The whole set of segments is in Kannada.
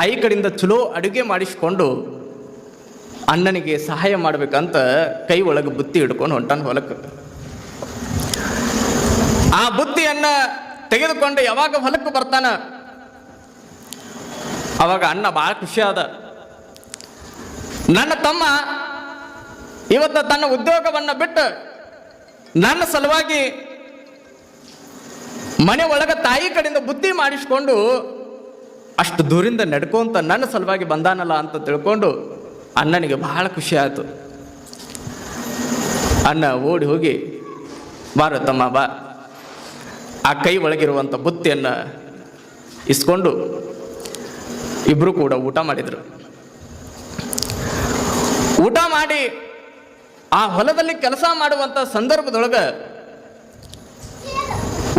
ತಾಯಿ ಕಡೆಯಿಂದ ಚಲೋ ಅಡುಗೆ ಮಾಡಿಸ್ಕೊಂಡು ಅಣ್ಣನಿಗೆ ಸಹಾಯ ಮಾಡ್ಬೇಕಂತ ಕೈ ಒಳಗೆ ಬುತ್ತಿ ಹಿಡ್ಕೊಂಡು ಹೊಂಟಾನ ಹೊಲಕ್ಕೆ. ಆ ಬುತ್ತಿಯನ್ನ ತೆಗೆದುಕೊಂಡು ಯಾವಾಗ ಹೊಲಕ್ಕೆ ಬರ್ತಾನ? ಅವಾಗ ಅಣ್ಣ ಭಾಳ ಖುಷಿ ಆದ. ನನ್ನ ತಮ್ಮ ಇವತ್ತು ತನ್ನ ಉದ್ಯೋಗವನ್ನ ಬಿಟ್ಟು ನನ್ನ ಸಲುವಾಗಿ ಮನೆ ಒಳಗೆ ತಾಯಿ ಕಡೆಯಿಂದ ಬುದ್ಧಿ ಮಾಡಿಸ್ಕೊಂಡು ಅಷ್ಟು ದೂರಿಂದ ನಡ್ಕೊಂತ ನನ್ನ ಸಲುವಾಗಿ ಬಂದಾನಲ್ಲ ಅಂತ ತಿಳ್ಕೊಂಡು ಅಣ್ಣನಿಗೆ ಬಹಳ ಖುಷಿ ಆಯಿತು. ಅಣ್ಣ ಓಡಿ ಹೋಗಿ, ಬಾರ ತಮ್ಮ, ಬಾ. ಆ ಕೈ ಒಳಗಿರುವಂಥ ಬುತ್ತಿಯನ್ನು ಇಸ್ಕೊಂಡು ಇಬ್ಬರು ಕೂಡ ಊಟ ಮಾಡಿದರು. ಊಟ ಮಾಡಿ ಆ ಹೊಲದಲ್ಲಿ ಕೆಲಸ ಮಾಡುವಂಥ ಸಂದರ್ಭದೊಳಗೆ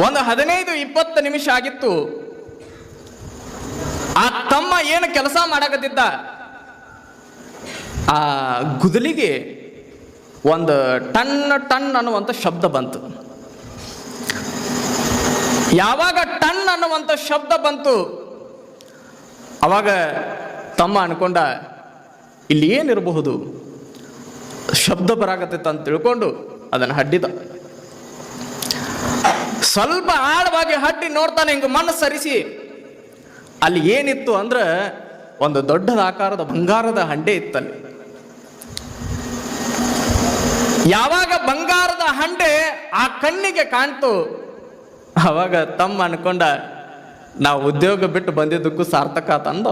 ಒಂದು ಹದಿನೈದು ಇಪ್ಪತ್ತು ನಿಮಿಷ ಆಗಿತ್ತು. ಆ ತಮ್ಮ ಏನು ಕೆಲಸ ಮಾಡಕತ್ತಿದ್ದ? ಆ ಗುದಲಿಗೆ ಒಂದು ಟನ್ ಟನ್ ಅನ್ನುವಂಥ ಶಬ್ದ ಬಂತು. ಯಾವಾಗ ಟನ್ ಅನ್ನುವಂಥ ಶಬ್ದ ಬಂತು? ಅವಾಗ ತಮ್ಮ ಅನ್ಕೊಂಡ, ಇಲ್ಲಿ ಏನಿರಬಹುದು? ಶಬ್ದ ಬರಾಕತ್ತೈತ ಅಂತ ತಿಳ್ಕೊಂಡು ಅದನ್ನು ಹಡ್ಡಿದ. ಸ್ವಲ್ಪ ಆಳವಾಗಿ ಹಡ್ಡಿ ನೋಡ್ತಾನೆ, ಹಿಂಗೆ ಮಣ್ಣು ಸರಿಸಿ. ಅಲ್ಲಿ ಏನಿತ್ತು ಅಂದ್ರೆ ಒಂದು ದೊಡ್ಡದ ಆಕಾರದ ಬಂಗಾರದ ಹಂಡೆ ಇತ್ತಲ್ಲಿ. ಯಾವಾಗ ಬಂಗಾರದ ಹಂಡೆ ಆ ಕಣ್ಣಿಗೆ ಕಾಣ್ತು, ಅವಾಗ ತಮ್ಮ ಅನ್ಕೊಂಡ, ನಾವು ಉದ್ಯೋಗ ಬಿಟ್ಟು ಬಂದಿದ್ದಕ್ಕೂ ಸಾರ್ಥಕ ಆತಂದ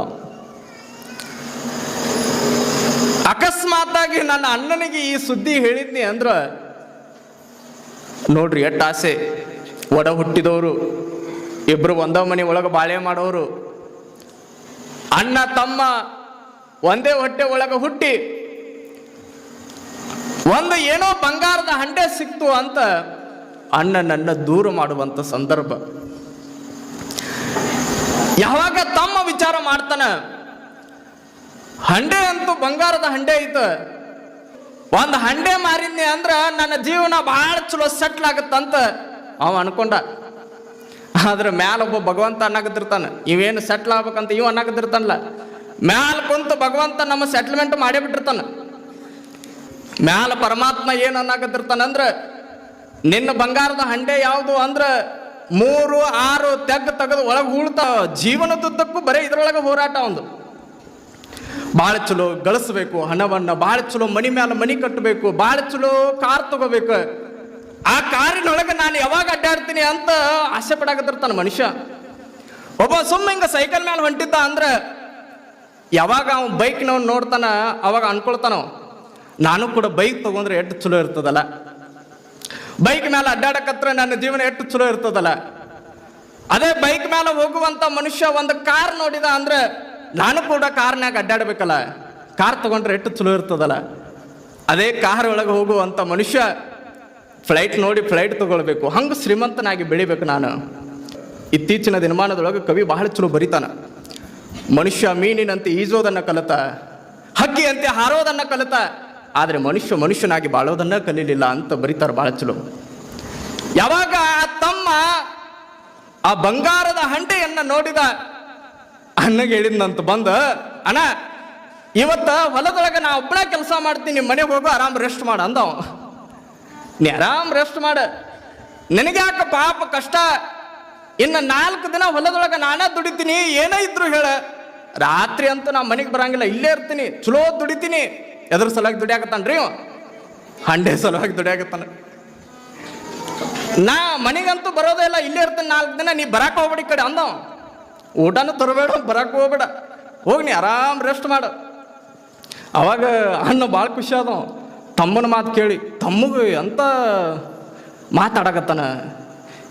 ಅಕಸ್ಮಾತಾಗಿ ನನ್ನ ಅಣ್ಣನಿಗೆ ಈ ಸುದ್ದಿ ಹೇಳಿದ್ನಿ ಅಂದ್ರ, ನೋಡ್ರಿ ಎಟ್ಟ ಆಸೆ. ಒಡ ಹುಟ್ಟಿದವರು ಇಬ್ರು ಒಂದ ಮನೆ ಒಳಗೆ ಬಾಳೆ ಮಾಡೋರು ಅಣ್ಣ ತಮ್ಮ ಒಂದೇ ಹೊಟ್ಟೆ ಒಳಗೆ ಹುಟ್ಟಿ ಒಂದು ಏನೋ ಬಂಗಾರದ ಹಂಡೆ ಸಿಕ್ತು ಅಂತ ಅಣ್ಣ ನನ್ನ ದೂರ ಮಾಡುವಂತ ಸಂದರ್ಭ. ಯಾವಾಗ ತಮ್ಮ ವಿಚಾರ ಮಾಡ್ತಾನ? ಹಂಡೆ ಅಂತೂ ಬಂಗಾರದ ಹಂಡೆ ಐತ. ಒಂದು ಹಂಡೆ ಮಾರಿದ್ನಿ ಅಂದ್ರ ನನ್ನ ಜೀವನ ಬಹಳ ಚಲೋ ಸೆಟ್ಲ್ ಆಗತ್ತಂತ ಅವ ಅನ್ಕೊಂಡ. ಆದ್ರೆ ಮ್ಯಾಲ ಒಬ್ಬ ಭಗವಂತ ಅನ್ನಕತ್ತಿರ್ತಾನ ಇವೇನು ಸೆಟ್ಲ್ ಆಗ್ಬೇಕಂತ ಇವ ಅನ್ನಕತ್ತಿರ್ತಾನಲ್ಲ ಮ್ಯಾಲ ಕುಂತು ಭಗವಂತ ನಮ್ಮ ಸೆಟ್ಲ್ಮೆಂಟ್ ಮಾಡೇ ಬಿಟ್ಟಿರ್ತಾನ. ಮ್ಯಾಲ ಪರಮಾತ್ಮ ಏನು ಅನ್ನಕತ್ತಿರ್ತಾನ ಅಂದ್ರ, ನಿನ್ನ ಬಂಗಾರದ ಹಂಡೆ ಯಾವುದು ಅಂದ್ರ, ಮೂರು ಆರು ತೆಗ್ ತೆಗೆದು ಒಳಗೆ ಜೀವನದ ಜೀವನದುದ್ದಕ್ಕೂ ಬರೀ ಇದ್ರೊಳಗೆ ಹೋರಾಟ ಒಂದು. ಭಾಳ ಚಲೋ ಗಳಿಸ್ಬೇಕು ಹಣವನ್ನ ಭಾಳ ಚಲೋ ಮನಿ ಮ್ಯಾಲ ಮನಿ ಕಟ್ಟಬೇಕು ಭಾಳ ಚಲೋ ಕಾರ್ ತಗೋಬೇಕು. ಆ ಕಾರಿನೊಳಗೆ ನಾನು ಯಾವಾಗ ಅಡ್ಡಾಡ್ತೀನಿ ಅಂತ ಆಸೆ ಪಡಾಕತ್ತಿರ್ತಾನ ಮನುಷ್ಯ. ಒಬ್ಬ ಸುಮ್ಮ ಹಿಂಗ ಸೈಕಲ್ ಮೇಲೆ ಹೊಂಟಿದ್ದ ಅಂದ್ರೆ ಯಾವಾಗ ಅವ್ನು ಬೈಕ್ನವ್ನು ನೋಡ್ತಾನ, ಅವಾಗ ಅನ್ಕೊಳ್ತಾನ ನಾನು ಕೂಡ ಬೈಕ್ ತಗೊಂಡ್ರೆ ಎಷ್ಟು ಚಲೋ ಇರ್ತದಲ್ಲ. ಬೈಕ್ ಮೇಲೆ ಅಡ್ಡಾಡಕತ್ರ ನನ್ನ ಜೀವನ ಎಷ್ಟು ಚಲೋ ಇರ್ತದಲ್ಲ. ಅದೇ ಬೈಕ್ ಮೇಲೆ ಹೋಗುವಂತ ಮನುಷ್ಯ ಒಂದು ಕಾರ್ ನೋಡಿದ ಅಂದ್ರೆ ನಾನು ಕೂಡ ಕಾರ್ನಾಗ ಅಡ್ಡಾಡ್ಬೇಕಲ್ಲ. ಕಾರ್ ತಗೊಂಡ್ರೆ ಎಷ್ಟು ಚಲೋ ಇರ್ತದಲ್ಲ. ಅದೇ ಕಾರ್ ಒಳಗೆ ಹೋಗುವಂತ ಮನುಷ್ಯ ಫ್ಲೈಟ್ ನೋಡಿ ಫ್ಲೈಟ್ ತಗೊಳ್ಬೇಕು. ಹಂಗೆ ಶ್ರೀಮಂತನಾಗಿ ಬೆಳಿಬೇಕು ನಾನು. ಇತ್ತೀಚಿನ ದಿನಮಾನದೊಳಗೆ ಕವಿ ಬಹಳ ಚಲೋ ಬರಿತಾನ. ಮನುಷ್ಯ ಮೀನಿನಂತೆ ಈಜೋದನ್ನ ಕಲಿತ, ಹಕ್ಕಿಯಂತೆ ಹಾರೋದನ್ನ ಕಲಿತ. ಆದರೆ ಮನುಷ್ಯ ಮನುಷ್ಯನಾಗಿ ಬಾಳೋದನ್ನ ಕಲೀಲಿಲ್ಲ ಅಂತ ಬರೀತಾರೆ ಬಹಳ ಚಲೋ. ಯಾವಾಗ ತಮ್ಮ ಆ ಬಂಗಾರದ ಹಂಡೆಯನ್ನ ನೋಡಿದ, ಅಣ್ಣಗೆ ಹೇಳಿದ್ನಂತ ಬಂದ, ಅಣ್ಣ, ಇವತ್ತ ಹೊಲದೊಳಗೆ ನಾ ಒಬ್ಬಳ ಕೆಲಸ ಮಾಡ್ತೀನಿ, ಮನೆಗೆ ಹೋಗು, ಆರಾಮ್ ರೆಸ್ಟ್ ಮಾಡ ಅಂದವ ನೀ ಆರಾಮ್ ರೆಸ್ಟ್ ಮಾಡ. ನಿನಗ್ಯಾಕ ಪಾಪ ಕಷ್ಟ? ಇನ್ನು ನಾಲ್ಕು ದಿನ ಹೊಲದೊಳಗೆ ನಾನೇ ದುಡಿತೀನಿ, ಏನೇ ಇದ್ರು ಹೇಳ. ರಾತ್ರಿ ಅಂತೂ ನಾ ಮನೆಗೆ ಬರಂಗಿಲ್ಲ, ಇಲ್ಲೇ ಇರ್ತೀನಿ. ಚಲೋ ದುಡಿತೀನಿ. ಎದ್ರ ಸಲುವಾಗಿ ದುಡಿಯಾಕತ್ತಾನ್ರಿ ಹಂಡೆ ಸಲುವಾಗಿ ದುಡಿಯಾಕತ್ತಾನ. ನಾ ಮನೆಗಂತೂ ಬರೋದೇ ಇಲ್ಲ, ಇಲ್ಲೇ ಇರ್ತೀನಿ ನಾಲ್ಕು ದಿನ, ನೀ ಬರಾಕ್ ಹೋಗ್ಬೇಡಿ ಕಡೆ ಅಂದ ಊಟನೂ ತರಬೇಡ, ಬರಾಕ್ ಹೋಗ್ಬೇಡ. ಹೋಗಿ ನೀ ಆರಾಮ್ ರೆಸ್ಟ್ ಮಾಡು. ಅವಾಗ ಅಣ್ಣ ಭಾಳ ಖುಷಿ ಆದವ ತಮ್ಮನ ಮಾತು ಕೇಳಿ, ತಮ್ಮಗೆ ಎಂತ ಮಾತಾಡಕತ್ತಾನ?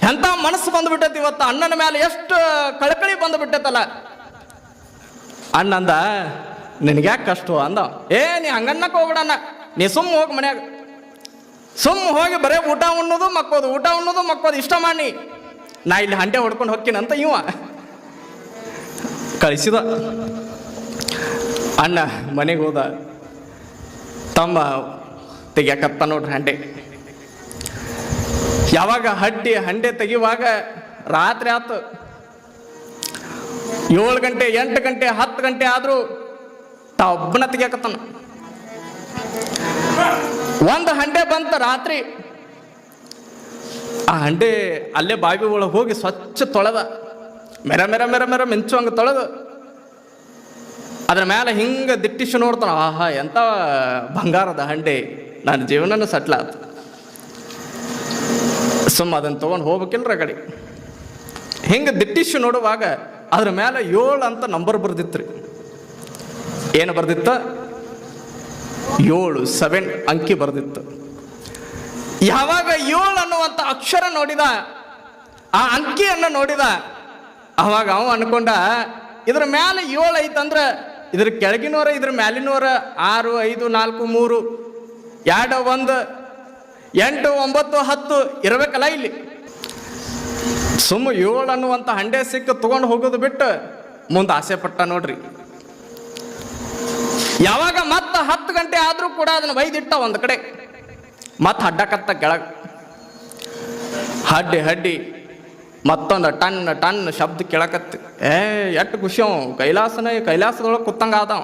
ಎಂತ ಮನಸ್ಸು ಬಂದ್ಬಿಟ್ಟೈತಿ ಇವತ್ತು? ಅಣ್ಣನ ಮೇಲೆ ಎಷ್ಟು ಕಳಕಳಿ ಬಂದ್ಬಿಟ್ಟೈತಲ್ಲ? ಅಣ್ಣಂದ, ನಿನಗ್ಯಾಕೆ ಕಷ್ಟ? ಅಂದ. ಏ, ನೀ ಹಂಗನ್ನಕ್ಕೆ ಹೋಗ್ಬಿಡಣ್ಣ ನೀ ಸುಮ್ಮ ಹೋಗಿ ಮನ್ಯಾಗ. ಸುಮ್ಮ ಹೋಗಿ ಬರೇ ಊಟ ಉಣ್ಣೋದು, ಮಕ್ಕೋದು, ಊಟ ಉಣ್ಣೋದು, ಮಕ್ಕೋದು, ಇಷ್ಟ ಮಾಡಿ. ನಾ ಇಲ್ಲಿ ಹಂಡೆ ಹೊಡ್ಕೊಂಡು ಹೋಗ್ತೀನಂತ ಇವ. ಕಳಿಸಿದ. ಅಣ್ಣ, ಮನೆಗೆ ಹೋದ. ತಮ್ಮ ತೆಗಿಯಕತ್ತ ನೋಡ್ರಿ ಹಂಡೆ. ಯಾವಾಗ ಹಡ್ಡಿ ಹಂಡೆ ತೆಗಿಯುವಾಗ ರಾತ್ರಿ ಆತು. ಏಳು ಗಂಟೆ, ಎಂಟು ಗಂಟೆ, ಹತ್ತು ಗಂಟೆ ಆದರೂ ತಾ ಒಬ್ಬನ ತೆಗಿಯಾಕತ್ತಾನ. ಒಂದು ಹಂಡೆ ಬಂತ ರಾತ್ರಿ. ಆ ಹಂಡೆ ಅಲ್ಲೇ ಬಾವಿ ಒಳಗೆ ಹೋಗಿ ಸ್ವಚ್ಛ ತೊಳೆದ. ಮೆರ ಮೆರ ಮೆರ ಮೆರ ಮಿಂಚು ಹಂಗೆ ತೊಳೆದು. ಅದ್ರ ಮೇಲೆ ಹಿಂಗೆ ದಿಟ್ಟಿಸಿ ನೋಡ್ತಾನ, ಆಹಾ, ಎಂತ ಬಂಗಾರದ ಹಂಡೆ. ನನ್ನ ಜೀವನನ ಸಟ್ಲ ಆತು. ಸುಮ್ಮ ಅದನ್ನು ತೊಗೊಂಡು ಹೋಗ್ಬೇಕಿಲ್ರ ಕಡೆ. ಹಿಂಗೆ ದಿಟ್ಟಿಸಿ ನೋಡುವಾಗ ಅದ್ರ ಮೇಲೆ ಏಳು ಅಂತ ನಂಬರ್ ಬರ್ದಿತ್ತು ಏನು ಬರ್ದಿತ್ತ? ಏಳು ಸೆವೆನ್ ಅಂಕಿ ಬರ್ದಿತ್ತು. ಯಾವಾಗ ಏಳು ಅನ್ನುವಂಥ ಅಕ್ಷರ ನೋಡಿದ, ಆ ಅಂಕಿಯನ್ನು ನೋಡಿದ, ಅವಾಗ ಅವ ಅನ್ಕೊಂಡ, ಇದ್ರ ಮೇಲೆ ಏಳು ಐತಂದ್ರೆ ಇದ್ರ ಕೆಳಗಿನವರ ಇದ್ರ ಮ್ಯಾಲಿನವರ ಆರು, ಐದು, ನಾಲ್ಕು, ಮೂರು ಎರಡು ಒಂದು, ಎಂಟು ಒಂಬತ್ತು ಹತ್ತು ಇರಬೇಕಲ್ಲ ಇಲ್ಲಿ. ಸುಮ್ಮ ಏಳು ಅನ್ನುವಂಥ ಹಂಡೆ ಸಿಕ್ಕ ತಗೊಂಡು ಹೋಗೋದು ಬಿಟ್ಟು ಮುಂದೆ ಆಸೆ ಪಟ್ಟ ನೋಡ್ರಿ. ಯಾವಾಗ ಮತ್ತೆ ಹತ್ತು ಗಂಟೆ ಆದರೂ ಕೂಡ ಅದನ್ನು ಬೈದಿಟ್ಟ ಒಂದು ಕಡೆ. ಮತ್ತೆ ಹಡ್ಡಕತ್ತ ಕೆಳಗೆ. ಹಡ್ಡಿ ಹಡ್ಡಿ, ಮತ್ತೊಂದು ಟನ್ ಟನ್ ಶಬ್ದ ಕೇಳಕತ್ತಿ. ಏ, ಎಷ್ಟು ಖುಷಿ ಅವ. ಕೈಲಾಸನ ಕೈಲಾಸದೊಳಗೆ ಕುತ್ತಂಗ ಆದವ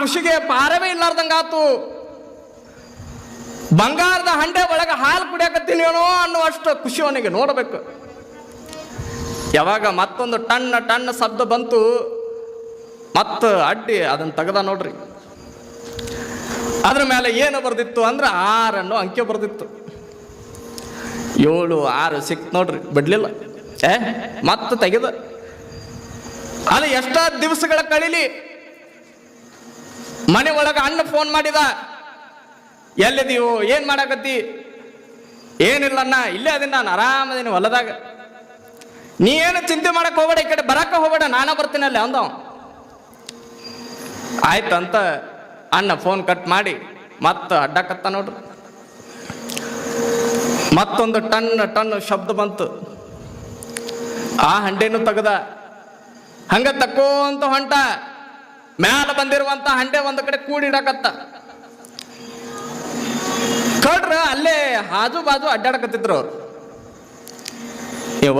ಖುಷಿಗೆ ಪಾರವೇ ಇಲ್ಲಾರ್ದಂಗಾತು. ಬಂಗಾರದ ಹಂಡೆ ಒಳಗೆ ಹಾಲು ಕುಡಿಯಕತ್ತೀನಿ ಏನೋ ಅನ್ನುವಷ್ಟು ಖುಷಿ ಅವನಿಗೆ ನೋಡಬೇಕು. ಯಾವಾಗ ಮತ್ತೊಂದು ಟನ್ ಟನ್ ಶಬ್ದ ಬಂತು, ಮತ್ತು ಅಡ್ಡಿ ಅದನ್ನ ತೆಗೆದ ನೋಡ್ರಿ. ಅದ್ರ ಮೇಲೆ ಏನು ಬರ್ದಿತ್ತು ಅಂದ್ರೆ ಆರನ್ನು ಅಂಕೆ ಬರ್ದಿತ್ತು. ಏಳು, ಆರು ಸಿಕ್ ನೋಡ್ರಿ, ಬಿಡ್ಲಿಲ್ಲ. ಏ, ಮತ್ತೆ ತೆಗೆದ. ಅಲ್ಲಿ ಎಷ್ಟ ದಿವಸಗಳ ಕಳೀಲಿ ಮನೆ ಒಳಗೆ ಅಣ್ಣ ಫೋನ್ ಮಾಡಿದ. ಎಲ್ಲಿದೀವು ಏನ್ ಮಾಡಾಕತ್ತಿ? ಏನಿಲ್ಲ ಅಣ್ಣ, ಇಲ್ಲೇ ಅದೀನಿ ನಾನು ಆರಾಮದೀನಿ ಹೊಲದಾಗ. ನೀ ಏನು ಚಿಂತೆ ಮಾಡಕ್ ಹೋಗ್ಬೇಡ, ಈ ಕಡೆ ಬರಕ ಹೋಗ್ಬೇಡ, ನಾನೇ ಬರ್ತೀನಿ ಅಲ್ಲಿ ಅಂದವ ಆಯ್ತಂತ ಅಣ್ಣ ಫೋನ್ ಕಟ್ ಮಾಡಿ ಮತ್ತೆ ಅಡ್ಡಕತ್ತ ನೋಡ್ರಿ. ಮತ್ತೊಂದು ಟನ್ ಟನ್ ಶಬ್ದ ಬಂತು. ಆ ಹಂಡೆನು ತೆಗದ. ಹಂಗ ತಕ್ಕೋಂತ ಹೊಂಟ. ಮ್ಯಾಲ ಬಂದಿರುವಂತ ಹಂಡೆ ಒಂದು ಕಡೆ ಕೂಡಿಡಕತ್ತ ಕಡ್ರ ಅಲ್ಲೇ ಹಾಜು ಬಾಜು ಅಡ್ಡಾಡಕತ್ತಿದ್ರು ಅವ್ರು.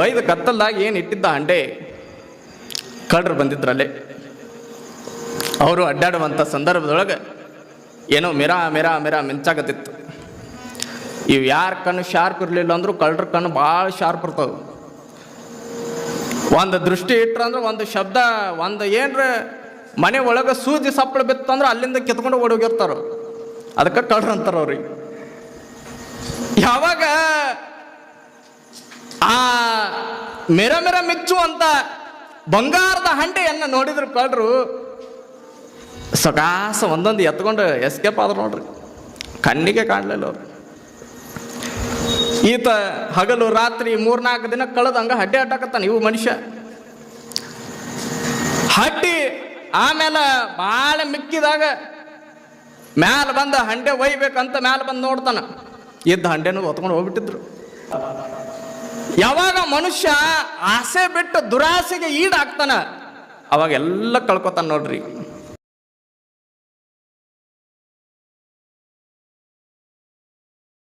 ಒಯ್ದು ಕತ್ತಲ್ದಾಗ ಏನು ಇಟ್ಟಿದ್ದ ಹಂಡೆ, ಕಡ್ರು ಬಂದಿದ್ರಲ್ಲೇ. ಅವರು ಅಡ್ಡಾಡುವಂಥ ಸಂದರ್ಭದೊಳಗೆ ಏನೋ ಮಿರಾ ಮಿರಾ ಮಿರಾ ಮಿಂಚಾಗತ್ತಿತ್ತು ಇವು ಯಾರ ಕಣ್ಣು ಶಾರ್ಪ್ ಇರಲಿಲ್ಲ ಅಂದ್ರೂ ಕಳ್ಳರ ಕಣ್ಣು ಭಾಳ ಶಾರ್ಪ್ ಇರ್ತಾವೆ. ಒಂದು ದೃಷ್ಟಿ ಇಟ್ರಂದ್ರೆ, ಒಂದು ಶಬ್ದ, ಒಂದು ಏನ್ರ ಮನೆ ಒಳಗೆ ಸೂಜಿ ಸಪ್ಪಳ ಬಿತ್ತಂದ್ರೆ ಅಲ್ಲಿಂದ ಕಿತ್ಕೊಂಡು ಓಡೋಗಿರ್ತಾರ. ಅದಕ್ಕೆ ಕಳ್ರ ಅಂತಾರ ಅವ್ರಿಗೆ. ಯಾವಾಗ ಆ ಮೆರ ಮೆರ ಮಿಚ್ಚುವಂತ ಬಂಗಾರದ ಹಂಡೆಯನ್ನು ನೋಡಿದ್ರು ಕಳ್ರು ಸಕಾಸ ಒಂದೊಂದು ಎತ್ಕೊಂಡು ಎಸ್ಕೇಪ್ ಆದ್ರು ನೋಡ್ರಿ. ಕಣ್ಣಿಗೆ ಕಾಣಲಿಲ್ಲ ಅವ್ರು. ಈತ ಹಗಲು ರಾತ್ರಿ ಮೂರ್ನಾಲ್ಕು ದಿನ ಕಳೆದಂಗ ಹಡ್ಡೆ ಅಡ್ಡಾಕತ್ತಾನ ಇವು ಮನುಷ್ಯ. ಹಡ್ಡಿ ಆಮೇಲೆ ಭಾಳ ಮಿಕ್ಕಿದಾಗ ಮ್ಯಾಲ ಬಂದ ಹಂಡೆ ಒಯ್ಬೇಕಂತ ಮ್ಯಾಲ ಬಂದು ನೋಡ್ತಾನ. ಇದ್ದ ಹಂಡೆನೂ ಹೊತ್ಕೊಂಡು ಹೋಗ್ಬಿಟ್ಟಿದ್ರು. ಯಾವಾಗ ಮನುಷ್ಯ ಆಸೆ ಬಿಟ್ಟು ದುರಾಸೆಗೆ ಈಡಾಗ್ತಾನ ಅವಾಗ ಎಲ್ಲ ಕಳ್ಕೊತಾನ ನೋಡ್ರಿ.